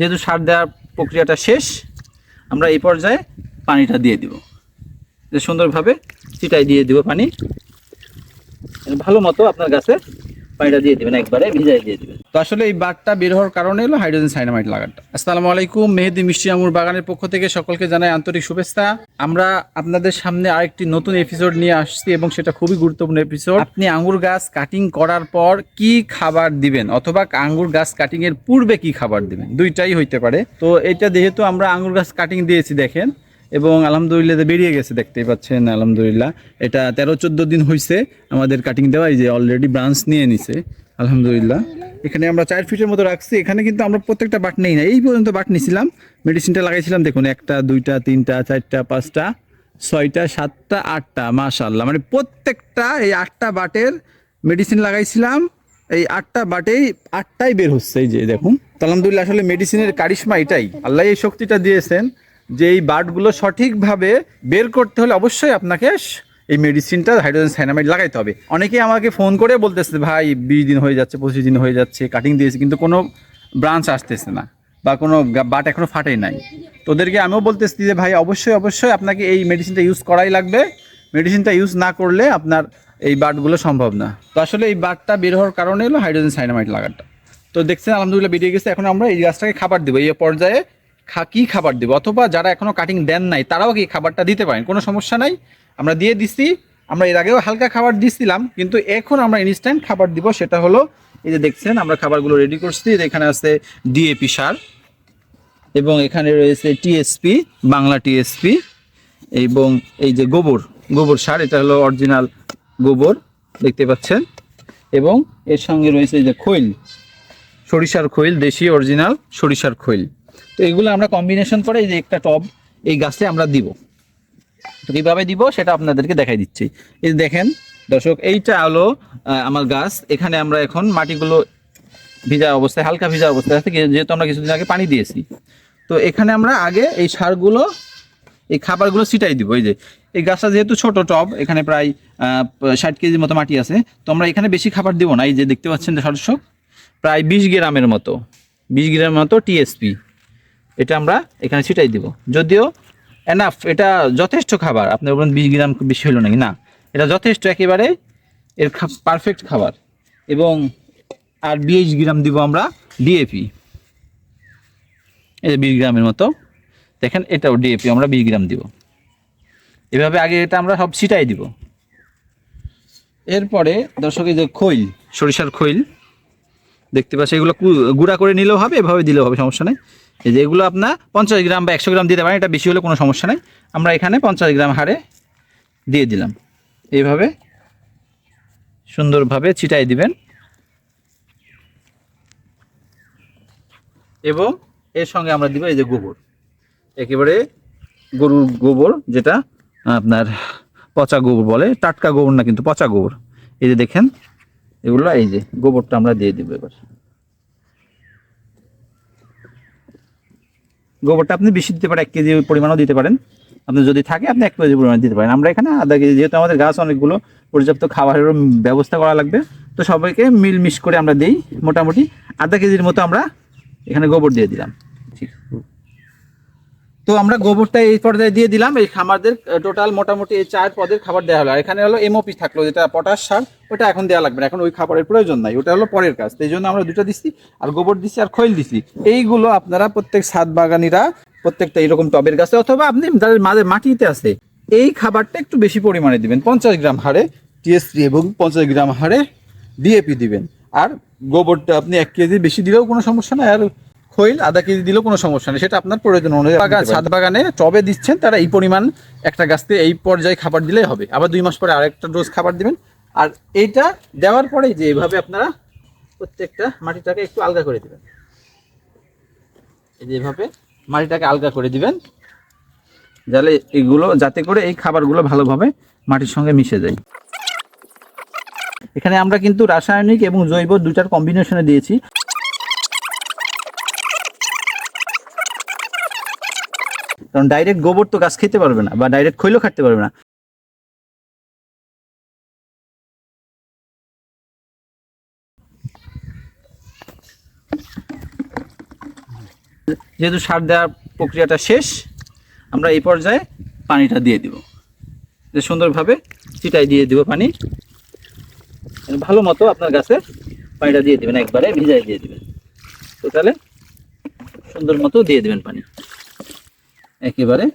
যেহেতু সার দেওয়ার প্রক্রিয়াটা শেষ, আমরা এই পর্যায়ে পানিটা দিয়ে দিব। যে সুন্দরভাবে চিটাই দিয়ে দিব পানি। ভালো মতো আপনার গাছে পানিটা দিয়ে দেবেন, একবারে ভিজাই দিয়ে দিবেন। তো আসলে এই বাঘটা বের হওয়ার কারণে হলো হাইড্রোজেন সাইনামাইড লাগাটা আসসালামু আলাইকুম, মেহেদি মিষ্টি আমুর বাগানের পক্ষ থেকে সকলকে জানাই আন্তরিক শুভেচ্ছা। আমরা আপনাদের সামনে আরেকটি নতুন এপিসোড নিয়ে আসছি এবং সেটা খুবই গুরুত্বপূর্ণ এপিসোড আপনি আঙ্গুর গাছ কাটিং করার পর কি খাবার দিবেন অথবা আঙ্গুর গাছ কাটিং এর পূর্বে কি খাবার দিবেন? দুইটাই হইতে পারে। তো এটা যেহেতু আমরা আঙ্গুর গাছ কাটিং দিয়েছি দেখেন, এবং আলহামদুলিল্লাহ বেরিয়ে গেছে, দেখতেই পাচ্ছেন, আলহামদুলিল্লাহ। এটা তেরো চোদ্দ দিন হয়েছে আমাদের কাটিং দেওয়া, এই যে অলরেডি ব্রাঞ্চ নিয়ে নিছে। আলহামদুলিল্লাহ। এখানে আমরা চার ফিটের মতো রাখছি। এখানে কিন্তু আমরা প্রত্যেকটা বাট নেই না। এই পর্যন্ত বাট নিছিলাম। মেডিসিনটা লাগাইছিলাম, দেখুন, একটা, দুইটা, তিনটা, চারটা, পাঁচটা, ছয়টা, সাতটা, আটটা মাশাল্লাহ মানে প্রত্যেকটা এই আটটা বাটের মেডিসিন লাগাইছিলাম। এই আটটা বাটেই আটটাই বের হচ্ছে, এই যে, দেখুন। আলহামদুলিল্লাহ, আসলে মেডিসিনের কারিশমা এটাই। আল্লাহ এই শক্তিটা দিয়েছেন যে এই বাটগুলো সঠিকভাবে বের করতে হলে অবশ্যই আপনাকে এই মেডিসিনটা হাইড্রোজেন সাইনামাইড লাগাইতে হবে। অনেকেই আমাকে ফোন করে বলতেছে, ভাই, বিশ দিন হয়ে যাচ্ছে, পঁচিশ দিন হয়ে যাচ্ছে কাটিং দিয়েছে, কিন্তু কোনো ব্রাঞ্চ আসতেছে না বা কোনো বাট এখনও ফাটেই নাই। তোদেরকে আমিও বলতেছি যে, ভাই, অবশ্যই অবশ্যই আপনাকে এই মেডিসিনটা ইউজ করাই লাগবে। মেডিসিনটা ইউজ না করলে আপনার এই বাটগুলো সম্ভব না। তো আসলে এই বাটটা বের হওয়ার কারণে হলো হাইড্রোজেন সাইনামাইড লাগাটা। তো দেখছেন, আলহামদুলিল্লাহ বেরিয়ে গেছে, এখন আমরা এই গাছটাকে খাবার দেবো। এই পর্যায়ে খা কী খাবার দেবো? অথবা যারা এখনও কাটিং দেন নাই, তারাও কি খাবারটা দিতে পারেন? কোনো সমস্যা নাই? আমরা দিয়ে দিচ্ছি আমরা এর আগেও হালকা খাবার দিছিলাম, কিন্তু এখন আমরা ইনস্ট্যান্ট খাবার দিব, সেটা হলো, এই যে দেখছেন, আমরা খাবারগুলো রেডি করছি এখানে আছে ডিএপি সার, এবং এখানে রয়েছে টিএসপি বাংলা টিএসপি এবং এই যে গোবর গোবর সার, এটা হলো অরিজিনাল গোবর, দেখতে পাচ্ছেন, এবং এর সঙ্গে রয়েছে এই যে খৈল, সরিষার খৈল, দেশি অরিজিনাল সরিষার খৈল। তো এগুলো আমরা কম্বিনেশন করে এই যে একটা টব, এই গাছে আমরা দিব। তো কীভাবে দিব, সেটা আপনাদেরকে দেখাই দিচ্ছি। এই দেখেন, দর্শক, এইটা হলো আমার গাছ। এখানে আমরা এখন মাটিগুলো ভিজা অবস্থায়, হালকা ভিজা অবস্থায় আছে যেহেতু আমরা কিছুদিন আগে পানি দিয়েছি। তো এখানে আমরা আগে এই সারগুলো, এই খাবারগুলো ছিটাই দিব। এই যে, এই গাছটা যেহেতু ছোট টব, এখানে প্রায় ষাট কেজির মতো মাটি আছে, তো আমরা এখানে বেশি খাবার দিব না। এই যে দেখতে পাচ্ছেন দর্শক, প্রায় বিশ গ্রামের মতো, বিশ গ্রামের মতো টিএসপি এটা আমরা এখানে ছিটাই দিব। যদিও এনাফ এটা যথেষ্ট খাবার। আপনি বলুন বিশ গ্রাম বেশি হলো নাকি? না, এটা যথেষ্ট একেবারে এর পারফেক্ট খাবার। এবং আর বিশ গ্রাম দিব আমরা ডিএপি এই বিশ গ্রামের মতো। দেখেন, এটাও ডিএপি আমরা বিশ গ্রাম দিব। এভাবে আগে এটা আমরা সব ছিটাই দিব। এরপরে, দর্শক, এই যে খৈল, সরিষার খৈল, দেখতে পাচ্ছি এগুলো গুঁড়া করে নিলেও হবে, এভাবে দিলেও হবে, সমস্যা নেই। এই যে এগুলো আপনার পঞ্চাশ গ্রাম বা একশো গ্রাম দিতে পারেন, এটা বেশি হলে কোনো সমস্যা নেই। আমরা এখানে পঞ্চাশ গ্রাম হারে দিয়ে দিলাম। এইভাবে সুন্দরভাবে ছিটাই দিবেন। এবং এর সঙ্গে আমরা দিব এই যে গোবর। একেবারে গরুর গোবর, যেটা আপনার পচা গোবর বলে, টাটকা গোবর না কিন্তু পচা গোবর। এই যে দেখেন, এগুলো এই যে গোবরটা আমরা দিয়ে দিব এবার। গোবরটা আপনি বেশি দিতে পারেন, এক কেজি পরিমাণও দিতে পারেন। আপনি যদি থাকে, আপনি এক কেজি পরিমাণ দিতে পারেন। আমরা এখানে আধা কেজি, যেহেতু আমাদের গাছ অনেকগুলো, পর্যাপ্ত খাবারেরও ব্যবস্থা করা লাগবে। তো সবাইকে মিল মিশ করে আমরা দিই, মোটামুটি আধা কেজির মতো আমরা এখানে গোবর দিয়ে দিলাম। ঠিক। তো আমরা গোবরটা এই পর্যায়ে দিয়ে দিলাম, এই খামারদের টোটাল মোটামুটি এই চার পদের খাবার দেওয়া হলো। আর এখানে হলো এমওপি থাকল, যেটা পটাশ সার, ওটা এখন দেওয়া লাগবে না। এখন ওই খাবারের প্রয়োজন নাই, ওটা হলো পরের কাজ। এই জন্য আমরা দুটো দিচ্ছি আর গোবর দিচ্ছি আর খৈল দিচ্ছি এইগুলো আপনারা প্রত্যেক সাত বাগানিরা প্রত্যেকটা এরকম টবের গাছে অথবা আপনি যাদের মাঝে মাটিতে আছে, এই খাবারটা একটু বেশি পরিমাণে দিবেন। পঞ্চাশ গ্রাম হারে টিএসপি এবং পঞ্চাশ গ্রাম হারে ডিএপি দিবেন। আর গোবরটা আপনি এক কেজি বেশি দিলেও কোনো সমস্যা নাই। আর খৈল আধা কেজি দিলেও কোনো সমস্যা নেই। সেটা আপনার প্রয়োজন অনুযায়ী বাগান ছাদ বাগানে টবে দিচ্ছেন তারা এই পরিমাণ একটা গাছতে এই পর্যায়ে খাবার দিলেই হবে। আবার দুই মাস পরে আরেকটা ডোজ খাবার দিবেন। আর এইটা দেওয়ার পরে যে এভাবে আপনারা প্রত্যেকটা মাটিটাকে একটু আলগা করে দিবেন। এই যে এভাবে মাটিটাকে আলগা করে দিবেন। যাতে এগুলো যাতে করে এই খাবারগুলো ভালোভাবে মাটির সঙ্গে মিশে যায়। এখানে আমরা কিন্তু রাসায়নিক এবং জৈব দুটার কম্বিনেশনে দিয়েছি। কারণ ডাইরেক্ট গোবর তো গাছ খেতে পারবে না বা ডাইরেক্ট খৈলও খাটতে পারবে না। যেহেতু সার দেওয়ার প্রক্রিয়াটা শেষ, আমরা এই পর্যায়ে পানিটা দিয়ে দিব। যে সুন্দরভাবে চিটাই দিয়ে দিব পানি। ভালো মতো আপনার গাছে পানিটা দিয়ে দেবেন, একবারে ভিজাই দিয়ে দেবেন। তো তাহলে সুন্দর মতো দিয়ে দেবেন পানি। একেবারে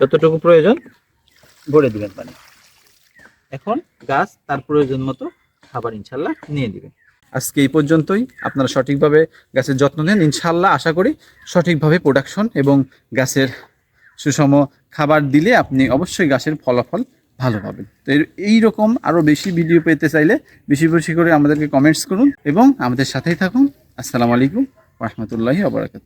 যতটুকু প্রয়োজন ভরে দিবেন পানি। এখন গাছ তার প্রয়োজন মতো খাবার ইনশাল্লাহ নিয়ে দিবে আজকে এই পর্যন্তই। আপনারা সঠিকভাবে গাছের যত্ন নেন। ইনশাল্লাহ আশা করি সঠিকভাবে প্রোডাকশন এবং গাছের সুষম খাবার দিলে আপনি অবশ্যই গাছের ফলাফল ভালো পাবেন। তো এর- এইরকম আরও বেশি ভিডিও পেতে চাইলে বেশি বেশি করে আমাদেরকে কমেন্টস করুন এবং আমাদের সাথেই থাকুন। আসসালামু আলাইকুম রহমতুল্লাহি আবরাকাত